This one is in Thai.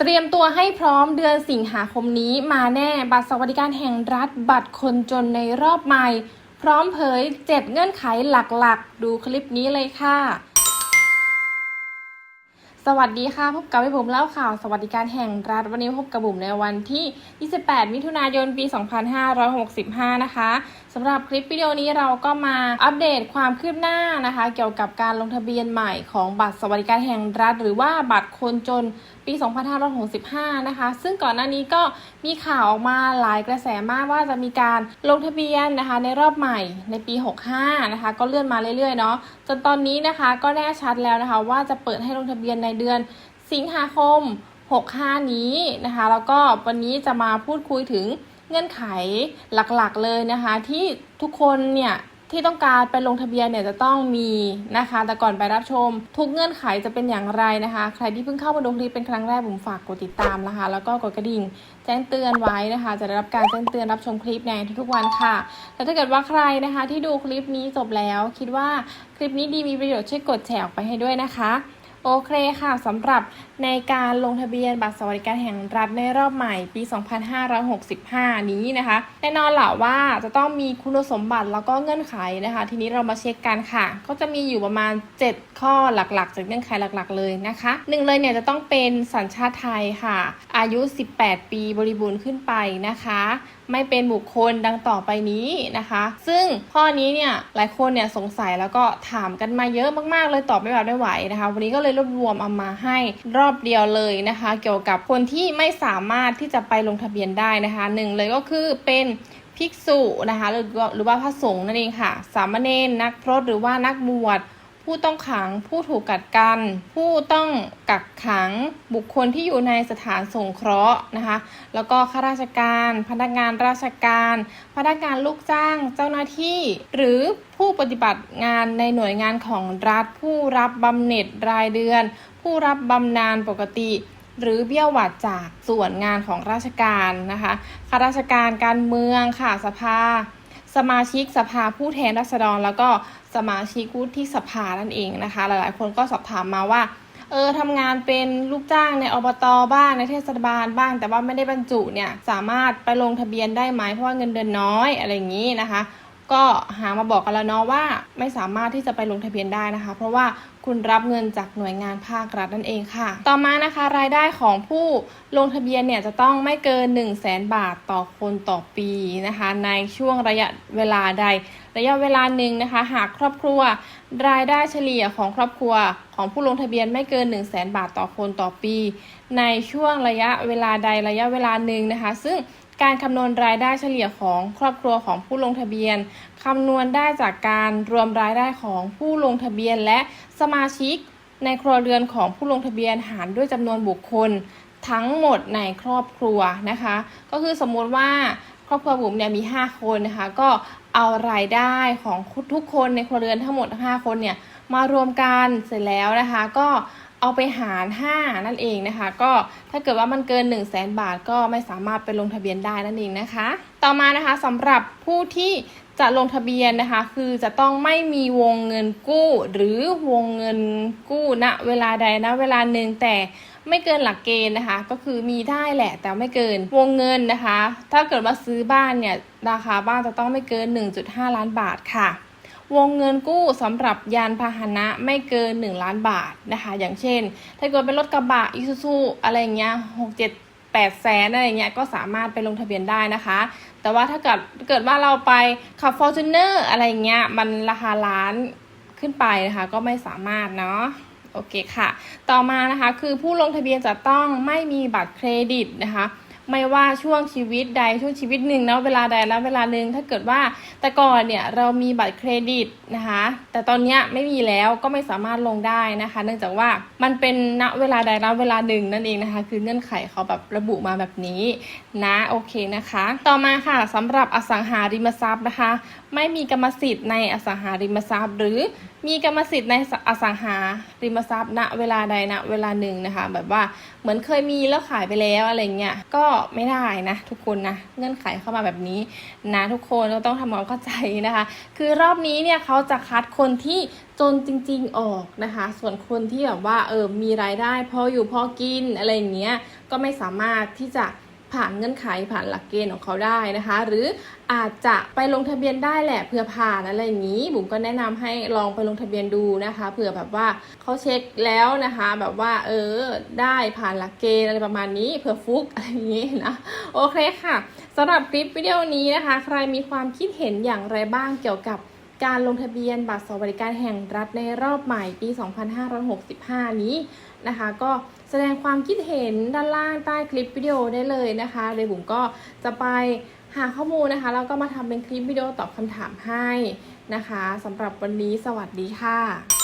เตรียมตัวให้พร้อมเดือนสิงหาคมนี้มาแน่บัตรสวัสดิการแห่งรัฐบัตรคนจนในรอบใหม่ พร้อมเผย 7 เงื่อนไขหลักๆ ดูคลิปนี้เลยค่ะ สวัสดีค่ะ พบกับพี่บุ๋มเล่าข่าวสวัสดิการแห่งรัฐวันนี้พบกับบุ๋มในวันที่ 28 มิถุนายน ปี 2565 นะคะสำหรับคลิปวิดีโอนี้เราก็มาอัปเดตความคืบหน้านะคะ เกี่ยวกับการลงทะเบียนใหม่ของบัตรสวัสดิการแห่งรัฐ หรือว่าบัตรคนจน ปี 2565 นะคะ ซึ่งก่อนหน้านี้ก็มีข่าวออกมาหลายกระแสมากว่าจะมีการลงทะเบียนนะคะ ในรอบใหม่ในปี 65 นะคะ ก็เลื่อนมาเรื่อยๆเนาะจนตอนนี้นะคะก็แน่ชัดแล้วนะคะ ว่าจะเปิดให้ลงทะเบียนในเดือนสิงหาคม 65 นี้นะคะ แล้วก็วันนี้จะมาพูดคุยถึงเงื่อนไขหลักๆเลยนะคะ ที่ทุกคนเนี่ย ที่ต้องการไปลงทะเบียนเนี่ยจะต้องมีนะคะ แต่ก่อนไปรับชม ทุกเงื่อนไขจะเป็นอย่างไรนะคะ ใครที่เพิ่งเข้ามาดูคลิปเป็นครั้งแรกผมฝากกดติดตามนะคะ แล้วก็กดกระดิ่งแจ้งเตือนไว้นะคะ จะได้รับการแจ้งเตือนรับชมคลิปในทุกๆวันค่ะแล้วถ้าเกิดว่าใครนะคะ ที่ดูคลิปนี้จบแล้ว คิดว่าคลิปนี้ดีมีประโยชน์ช่วยกดแชร์ออกไปให้ด้วยนะคะ โอเคค่ะสำหรับในการลงทะเบียนบัตรสวัสดิการแห่งรัฐในรอบใหม่ปี 2565 นี้นะคะ แน่นอนแหละว่าจะต้องมีคุณสมบัติแล้วก็เงื่อนไขนะคะ ทีนี้เรามาเช็คกันค่ะ ก็จะมีอยู่ประมาณ 7 ข้อหลักๆ จากเงื่อนไขหลักๆ เลยนะคะหนึ่งเลยเนี่ยจะต้องเป็นสัญชาติไทยค่ะ อายุ 18 ปีบริบูรณ์ขึ้นไปนะคะ ไม่เป็นบุคคลดังต่อไปนี้นะคะ ซึ่งข้อนี้เนี่ยหลายคนเนี่ยสงสัยแล้วก็ถามกันมาเยอะมากๆ เลยตอบไม่แบบไม่ไหวนะคะ วันนี้ก็เลยรวบรวมเอามาให้รอบเดียวเลยนะคะ เกี่ยวกับคนที่ไม่สามารถที่จะไปลงทะเบียนได้นะคะหนึ่งเลยก็คือเป็นภิกษุนะคะหรือว่าหรือว่าพระสงฆ์นั่นเองค่ะ สามเณรนักพรตหรือว่านักบวช ผู้ต้องขัง ผู้ถูกกักกัน ผู้ต้องกักขัง บุคคลที่อยู่ในสถานสงเคราะห์นะคะ แล้วก็ข้าราชการ พนักงานราชการ พนักงานลูกจ้าง เจ้าหน้าที่ หรือผู้ปฏิบัติงานในหน่วยงานของรัฐ ผู้รับบำเหน็จรายเดือน ผู้รับบำนาญปกติหรือเบี้ยหวัดจากส่วนงานของราชการนะคะ ข้าราชการการเมืองค่ะ สภา สมาชิกสภาผู้แทนราษฎร แล้วก็สมาชิกวุฒิสภานั่นเองนะคะ หลายๆ คนก็สอบถามมาว่า เออทำงานเป็นลูกจ้างในอบตบ้างในเทศบาลบ้าง แต่ว่าไม่ได้บรรจุเนี่ยสามารถไปลงทะเบียนได้ไหมเพราะว่าเงินเดือนน้อยอะไรอย่างนี้นะคะ ก็หามาบอกกันแล้วเนาะว่าไม่สามารถที่จะไปลงทะเบียนได้นะคะ เพราะว่าคุณรับเงินจากหน่วยงานภาครัฐนั่นเองค่ะ ต่อมานะคะรายได้ของผู้ลงทะเบียนเนี่ยจะต้องไม่เกิน 1 0 0 0 0แบาทต่อคนต่อปีนะคะ ในช่วงระยะเวลาใด ระยะเวลาหนึ่งนะคะ หากครอบครัว รายได้เฉลี่ยของครอบครัวของผู้ลงทะเบียนไม่เกิน 1 0 0 0 0แบาทต่อคนต่อปี ในช่วงระยะเวลาใดระยะเวลาหนึ่งนะคะ ซึ่ง การคำนวณรายได้เฉลี่ยของครอบครัวของผู้ลงทะเบียนคำนวณได้จากการรวมรายได้ของผู้ลงทะเบียนและสมาชิก ในครัวเรือนของผู้ลงทะเบียนหารด้วยจำนวนบุคคล ทั้งหมดในครอบครัวนะคะ ก็คือสมมติว่าครอบครัวบุ๋มเนี่ยมี 5 คนนะคะ ก็เอารายได้ของทุกคนในครัวเรือนทั้งหมด 5 คนเนี่ยมารวมกันเสร็จแล้วนะคะ ก็ เอาไปหาร 5 นั่นเองนะคะ ก็ถ้าเกิดว่ามันเกิน 1 0 0 0 0แบาท ก็ไม่สามารถไปลงทะเบียนได้นั่นเองนะคะ ต่อมานะคะสำหรับผู้ที่จะลงทะเบียนนะคะ คือจะต้องไม่มีวงเงินกู้ หรือวงเงินกู้ณเวลาใดณเวลาหนึ่งแต่ไม่เกินหลักเกณฑ์นะคะ ก็คือมีได้แหละแต่ไม่เกินวงเงินนะคะ ถ้าเกิดว่าซื้อบ้านเนี่ยราคาบ้านจะต้องไม่เกิน 1.5 ล้านบาทค่ะ วงเงินกู้สำหรับยานพาหนะไม่เกิน 1 ล้านบาทนะคะ อย่างเช่น ถ้าเกิดเป็นรถกระบะอิซูซูอะไรเงี้ยหกเจ็ดแปดแสนอะไรเงี้ยก็สามารถไปลงทะเบียนได้นะคะ แต่ว่าถ้าเกิดเกิดว่าเราไปขับ f o r t u n e r อะไรเงี้ยมันราคาล้านขึ้นไปนะคะ ก็ไม่สามารถเนาะโอเคค่ะ ต่อมานะคะคือผู้ลงทะเบียนจะต้องไม่มีบัตรเครดิตนะคะ ไม่ว่าช่วงชีวิตใดช่วงชีวิตหนึ่งนะเวลาใดแล้วเวลาหนึ่งถ้าเกิดว่าแต่ก่อนเนี่ยเรามีบัตรเครดิตนะคะ แต่ตอนนี้ไม่มีแล้วก็ไม่สามารถลงได้นะคะ เนื่องจากว่ามันเป็นณเวลาใดแล้วเวลาหนึ่งนั่นเองนะคะ คือเงื่อนไขเขาแบบระบุมาแบบนี้นะโอเคนะคะ ต่อมาค่ะสำหรับอสังหาริมทรัพย์นะคะไม่มีกรรมสิทธิ์ในอสังหาริมทรัพย์ หรือมีกรรมสิทธิ์ในอสังหาริมทรัพย์ ณเวลาใดณเวลาหนึ่งนะคะ แบบว่าเหมือนเคยมีแล้วขายไปแล้วอะไรเงี้ยก็ไม่ได้นะทุกคนนะเงื่อนไขเข้ามาแบบนี้นะทุกคนก็ต้องทำความเข้าใจนะคะ คือรอบนี้เนี่ยเขาจะคัดคนที่จนจริง ๆออกนะคะ ส่วนคนที่แบบว่าเออมีรายได้พออยู่พอกินอะไรอย่างเงี้ยก็ไม่สามารถที่จะ ผ่านเงื่อนไขผ่านหลักเกณฑ์ของเขาได้นะคะ หรืออาจจะไปลงทะเบียนได้แหละเผื่อผ่านอะไรอย่างนี้บุ๋มก็แนะนำให้ลองไปลงทะเบียนดูนะคะเผื่อแบบว่าเขาเช็คแล้วนะคะ แบบว่าเออได้ผ่านหลักเกณฑ์อะไรประมาณนี้เผื่อฟุกอะไรอย่างนี้นะโอเคค่ะสำหรับคลิปวิดีโอนี้นะคะ ใครมีความคิดเห็นอย่างไรบ้างเกี่ยวกับการลงทะเบียนบัตรสวัสดิการแห่งรัฐในรอบใหม่ปี 2565 นี้นะคะ ก็ แสดงความคิดเห็นด้านล่างใต้คลิปวิดีโอได้เลยนะคะเดี๋ยวบุ๋มก็จะไปหาข้อมูลนะคะแล้วก็มาทำเป็นคลิปวิดีโอตอบคำถามให้นะคะสำหรับวันนี้สวัสดีค่ะ